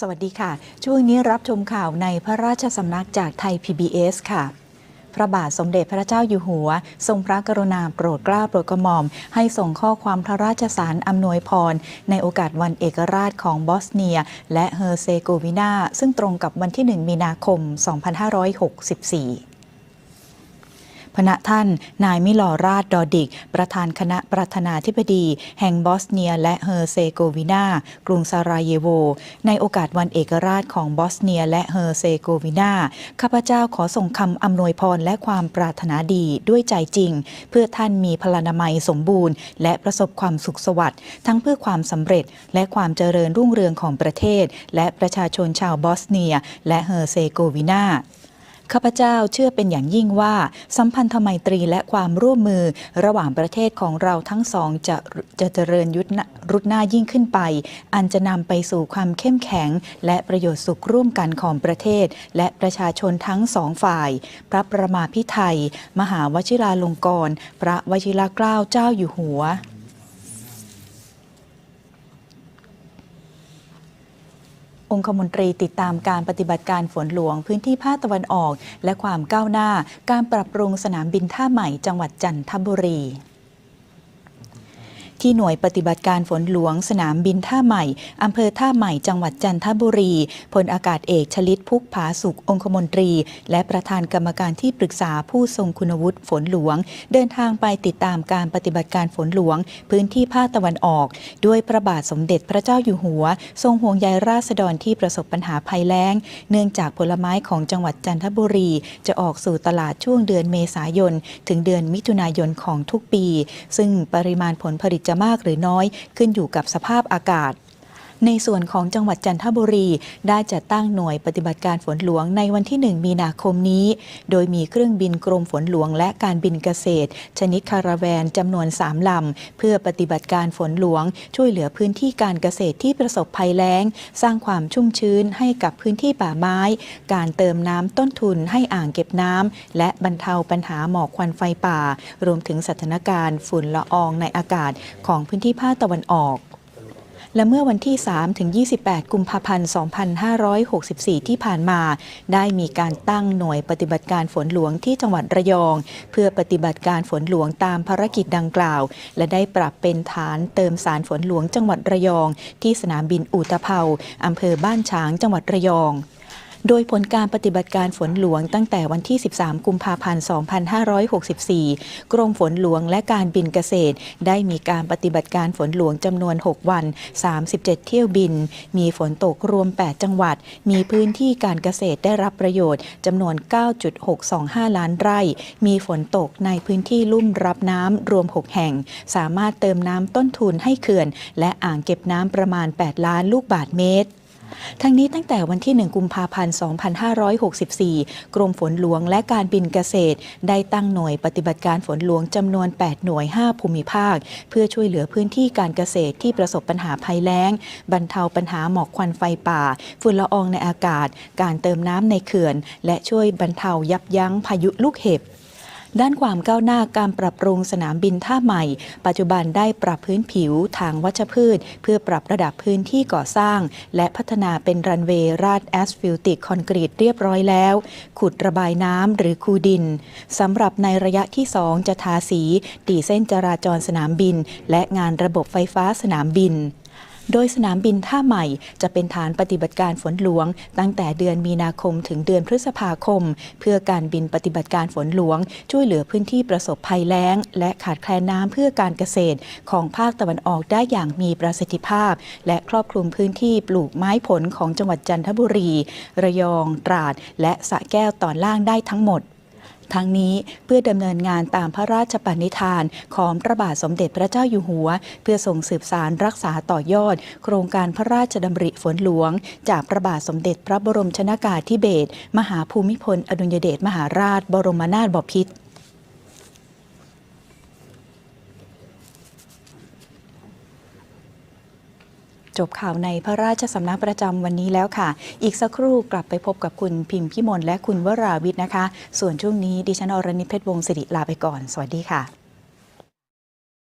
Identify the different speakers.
Speaker 1: สวัสดีค่ะ ช่วงนี้รับชมข่าวในพระราชสำนักจากไทย PBS ค่ะ พระบาทสมเด็จพระเจ้าอยู่หัว ทรงพระกรุณาโปรดเกล้าโปรดกระหม่อม ให้ส่งข้อความพระราชสารอำนวยพร ในโอกาสวันเอกราชของบอสเนีย และเฮอร์เซโกวีนาซึ่งตรงกับวันที่ 1 มีนาคม 2564 พณะท่าน นายมิลอราชดอดิก ประธานคณะประธานาธิบดี แห่งบอสเนีย และเฮอร์เซโกวีนา กรุงซาราเยโว ในโอกาสวันเอกราชของบอสเนีย และเฮอร์เซโกวีนา ข้าพเจ้าขอส่งคำอำนวยพรและความปรารถนาดีด้วยใจจริง เพื่อท่านมีพลานามัยสมบูรณ์ และประสบความสุขสวัสดิ์ทั้งเพื่อความสำเร็จและความเจริญรุ่งเรืองของประเทศ และประชาชนชาวบอสเนีย และเฮอร์เซโกวีนา ข้าพเจ้าเชื่อเป็นอย่างยิ่งว่า สัมพันธไมตรีและความร่วมมือระหว่างประเทศของเราทั้งสองจะจะเจริญยุทธรุดหน้ายิ่งขึ้นไป อันจะนำไปสู่ความเข้มแข็ง และประโยชน์สุขร่วมกันของประเทศ และประชาชนทั้งสองฝ่าย พระประมาพิไทย มหาวชิราลงกรณ์พระวชิรเกล้าเจ้าอยู่หัว องคมนตรีติดตามการปฏิบัติการฝนหลวงพื้นที่ภาคตะวันออก และความก้าวหน้า การปรับปรุงสนามบินท่าใหม่จังหวัดจันทบุรี ที่หน่วยปฏิบัติการฝนหลวงสนามบินท่าใหม่ อำเภอท่าใหม่ จังหวัดจันทบุรี พลอากาศเอกชลิตพุกผาสุของคมนตรี และประธานกรรมการที่ปรึกษาผู้ทรงคุณวุฒิฝนหลวง เดินทางไปติดตามการปฏิบัติการฝนหลวง พื้นที่ภาคตะวันออก ด้วยพระบาทสมเด็จพระเจ้าอยู่หัว ทรงห่วงใยราษฎรที่ประสบปัญหาภัยแล้ง เนื่องจากผลไม้ของจังหวัดจันทบุรี จะออกสู่ตลาดช่วงเดือนเมษายน ถึงเดือนมิถุนายนของทุกปี ซึ่งปริมาณผลผลิตจะมากหรือน้อยขึ้นอยู่กับสภาพอากาศ ในส่วนของจังหวัดจันทบุรี ได้จัดตั้งหน่วยปฏิบัติการฝนหลวงในวันที่ 1 มีนาคมนี้ โดยมีเครื่องบินกรมฝนหลวงและการบินเกษตร ชนิดคาราแวนจำนวน 3 ลำ เพื่อปฏิบัติการฝนหลวง ช่วยเหลือพื้นที่การเกษตรที่ประสบภัยแล้ง สร้างความชุ่มชื้นให้กับพื้นที่ป่าไม้ การเติมน้ำต้นทุนให้อ่างเก็บน้ำและบรรเทาปัญหาหมอกควันไฟป่า รวมถึงสถานการณ์ฝุ่นละอองในอากาศของพื้นที่ภาคตะวันออก และเมื่อวันที่ 3 ถึง 28 กุมภาพันธ์ 2564 ที่ผ่านมา ได้มีการตั้งหน่วยปฏิบัติการฝนหลวงที่จังหวัดระยอง เพื่อปฏิบัติการฝนหลวงตามภารกิจดังกล่าว และได้ปรับเป็นฐานเติมสารฝนหลวงจังหวัดระยอง ที่สนามบินอูตะเภาอำเภอบ้านฉางจังหวัดระยอง โดยผลการปฏิบัติการฝนหลวงตั้งแต่วันที่ 13 กุมภาพันธ์ 2564 กรมฝนหลวงและการบินเกษตร ได้มีการปฏิบัติการฝนหลวงจำนวน 6 วัน 37 เที่ยวบิน มีฝนตกรวม 8 จังหวัด มีพื้นที่การเกษตรได้รับประโยชน์จำนวน 9.625 ล้านไร่ มีฝนตกในพื้นที่ลุ่มรับน้ำรวม 6 แห่ง สามารถเติมน้ำต้นทุนให้เขื่อน และอ่างเก็บน้ำประมาณ 8 ล้านลูกบาศก์เมตร ทั้งนี้ตั้งแต่วันที่ 1 กุมภาพันธ์ 2564 กรมฝนหลวงและการบินเกษตร ได้ตั้งหน่วยปฏิบัติการฝนหลวงจำนวน 8 หน่วย 5 ภูมิภาค เพื่อช่วยเหลือพื้นที่การเกษตรที่ประสบปัญหาภัยแล้ง บรรเทาปัญหาหมอกควันไฟป่า ฝุ่นละอองในอากาศ การเติมน้ำในเขื่อน และช่วยบรรเทายับยั้งพายุลูกเห็บ ด้านความก้าวหน้าการปรับปรุงสนามบินท่าใหม่ ปัจจุบันได้ปรับพื้นผิวทางวัชพืช เพื่อปรับระดับพื้นที่ก่อสร้าง และพัฒนาเป็นรันเวย์ราดแอสฟิลติกคอนกรีตเรียบร้อยแล้ว ขุดระบายน้ำหรือคูดินสำหรับในระยะที่ 2 จะทาสีตีเส้นจราจรสนามบิน และงานระบบไฟฟ้าสนามบิน โดยสนามบินท่าใหม่จะเป็นฐานปฏิบัติการฝนหลวง ตั้งแต่เดือนมีนาคมถึงเดือนพฤษภาคม เพื่อการบินปฏิบัติการฝนหลวง ช่วยเหลือพื้นที่ประสบภัยแล้ง และขาดแคลนน้ำเพื่อการเกษตร ของภาคตะวันออกได้อย่างมีประสิทธิภาพ และครอบคลุมพื้นที่ปลูกไม้ผลของจังหวัดจันทบุรี ระยอง ตราด และสระแก้วตอนล่างได้ทั้งหมด ทั้งนี้เพื่อดำเนินงานตามพระราชปณิธานของพระบาทสมเด็จพระเจ้าอยู่หัว เพื่อส่งสืบสารรักษาต่อยอด โครงการพระราชดำริฝนหลวง จากพระบาทสมเด็จพระบรมชนากาธิเบศรมหาภูมิพลอดุลยเดชมหาราช บรมนาถบพิตร จบข่าวในพระราชสำนักประจำวันนี้แล้วค่ะ อีกสักครู่กลับไปพบกับคุณพิมพ์พิมลและคุณวราวิทย์นะคะ ส่วนช่วงนี้ดิฉันอรณิตเพชรวงศ์สิริลาไปก่อน สวัสดีค่ะ